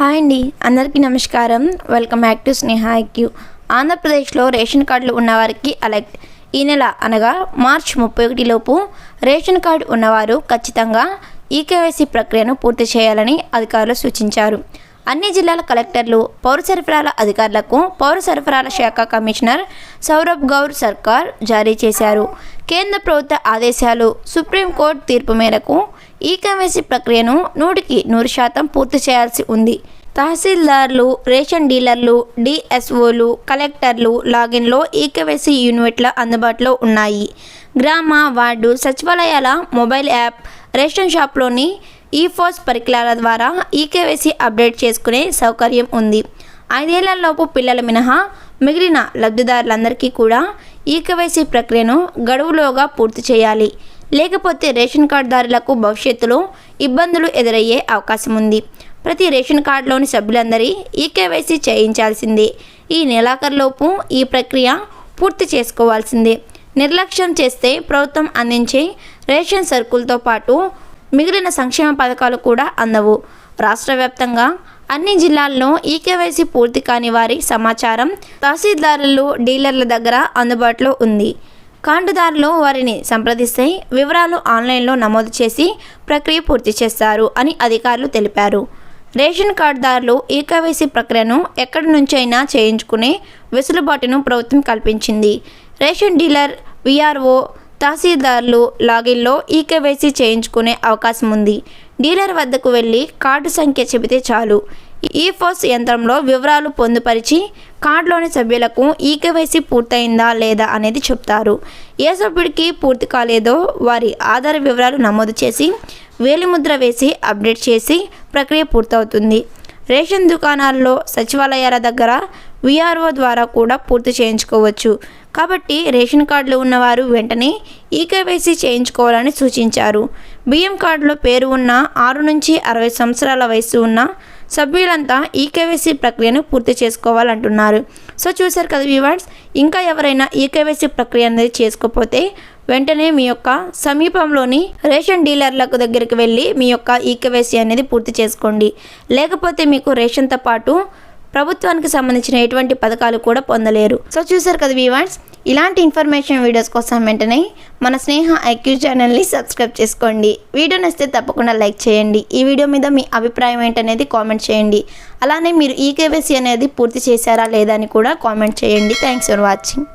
Hi అండి. అందరికీ నమస్కారం. Welcome back to Sneha IQ. ఆంధ్రప్రదేశ్లో రేషన్ కార్డులు ఉన్నవారికి అలెక్ట్ ఈ నెల అనగా మార్చ్ ముప్పై ఒకటిలోపు రేషన్ కార్డు ఉన్నవారు ఖచ్చితంగా ఈకేవైసీ ప్రక్రియను పూర్తి చేయాలని అధికారులు సూచించారు. అన్ని జిల్లాల కలెక్టర్లు పౌర సరఫరాల అధికారులకు పౌర సరఫరాల శాఖ కమిషనర్ సౌరభ్ గౌర్ సర్కార్ జారీ చేశారు. కేంద్ర ప్రభుత్వ ఆదేశాలు సుప్రీంకోర్టు తీర్పు మేరకు ఈ కేవైసీ ప్రక్రియను నూటికి నూరు శాతం పూర్తి చేయాల్సి ఉంది. తహసీల్దార్లు రేషన్ డీలర్లు డిఎస్ఓలు కలెక్టర్లు లాగిన్లో ఈకేవైసీ యూనిట్ల అందుబాటులో ఉన్నాయి. గ్రామ వార్డు సచివాలయాల మొబైల్ యాప్ రేషన్ షాప్లోని ఈ ఫోర్స్ పరికరాల ద్వారా ఈకేవైసీ అప్డేట్ చేసుకునే సౌకర్యం ఉంది. ఐదేళ్ళలోపు పిల్లల మినహా మిగిలిన లబ్ధిదారులందరికీ కూడా ఈకేవైసీ ప్రక్రియను గడువులోగా పూర్తి చేయాలి. లేకపోతే రేషన్ కార్డుదారులకు భవిష్యత్తులో ఇబ్బందులు ఎదురయ్యే అవకాశం ఉంది. ప్రతి రేషన్ కార్డులోని సభ్యులందరి ఈకేవైసీ చేయించాల్సిందే. ఈ నెలాఖరులోపు ఈ ప్రక్రియ పూర్తి చేసుకోవాల్సిందే. నిర్లక్ష్యం చేస్తే ప్రభుత్వం అందించే రేషన్ సరుకులతో పాటు మిగిలిన సంక్షేమ పథకాలు కూడా అందవు. రాష్ట్ర వ్యాప్తంగా అన్ని జిల్లాల్లో ఈకేవైసీ పూర్తి కాని వారి సమాచారం తహసీల్దారులు డీలర్ల దగ్గర అందుబాటులో ఉంది. కార్డుదారులు వారిని సంప్రదిస్తే వివరాలు ఆన్లైన్లో నమోదు చేసి ప్రక్రియ పూర్తి చేస్తారు అని అధికారులు తెలిపారు. రేషన్ కార్డుదారులు ఈకేవైసీ ప్రక్రియను ఎక్కడి నుంచైనా చేయించుకునే వెసులుబాటును ప్రభుత్వం కల్పించింది. రేషన్ డీలర్ విఆర్ఓ తహసీల్దార్లు లాగిన్లో ఈకేవైసీ చేయించుకునే అవకాశం ఉంది. డీలర్ వద్దకు వెళ్ళి కార్డు సంఖ్య చెబితే చాలు. ఈ ఫోర్స్ యంత్రంలో వివరాలు పొందుపరిచి కార్డులోని సభ్యులకు ఈకేవైసీ పూర్తయిందా లేదా అనేది చెప్తారు. ఏ సభ్యుడికి పూర్తి కాలేదో వారి ఆధార్ వివరాలు నమోదు చేసి వేలిముద్ర వేసి అప్డేట్ చేసి ప్రక్రియ పూర్తవుతుంది. రేషన్ దుకాణాల్లో సచివాలయాల దగ్గర విఆర్ఓ ద్వారా కూడా పూర్తి చేయించుకోవచ్చు. కాబట్టి రేషన్ కార్డులు ఉన్నవారు వెంటనే ఈకేవైసీ చేయించుకోవాలని సూచించారు. బియ్యం కార్డులో పేరు ఉన్న ఆరు నుంచి అరవై సంవత్సరాల వయసు ఉన్న సభ్యులంతా ఈకేవైసీ ప్రక్రియను పూర్తి చేసుకోవాలంటున్నారు. సో చూశారు కదా వ్యూవర్స్ ఇంకా ఎవరైనా ఈకేవైసీ ప్రక్రియ అనేది చేసుకోకపోతే వెంటనే మీ యొక్క సమీపంలోని రేషన్ డీలర్లకు దగ్గరికి వెళ్ళి మీ యొక్క ఈకేవైసీ అనేది పూర్తి చేసుకోండి. లేకపోతే మీకు రేషన్తో పాటు ప్రభుత్వానికి సంబంధించిన ఎటువంటి పథకాలు కూడా పొందలేరు. సో చూసారు కదా వీవర్స్ ఇలాంటి ఇన్ఫర్మేషన్ వీడియోస్ కోసం వెంటనే మన స్నేహ ఐక్యూ ఛానల్ని సబ్స్క్రైబ్ చేసుకోండి. వీడియో నచ్చితే తప్పకుండా లైక్ చేయండి. ఈ వీడియో మీద మీ అభిప్రాయం ఏంటనేది కామెంట్ చేయండి. అలానే మీరు ఈ కేవైసీ అనేది పూర్తి చేశారా లేదా అని కూడా కామెంట్ చేయండి. Thanks for watching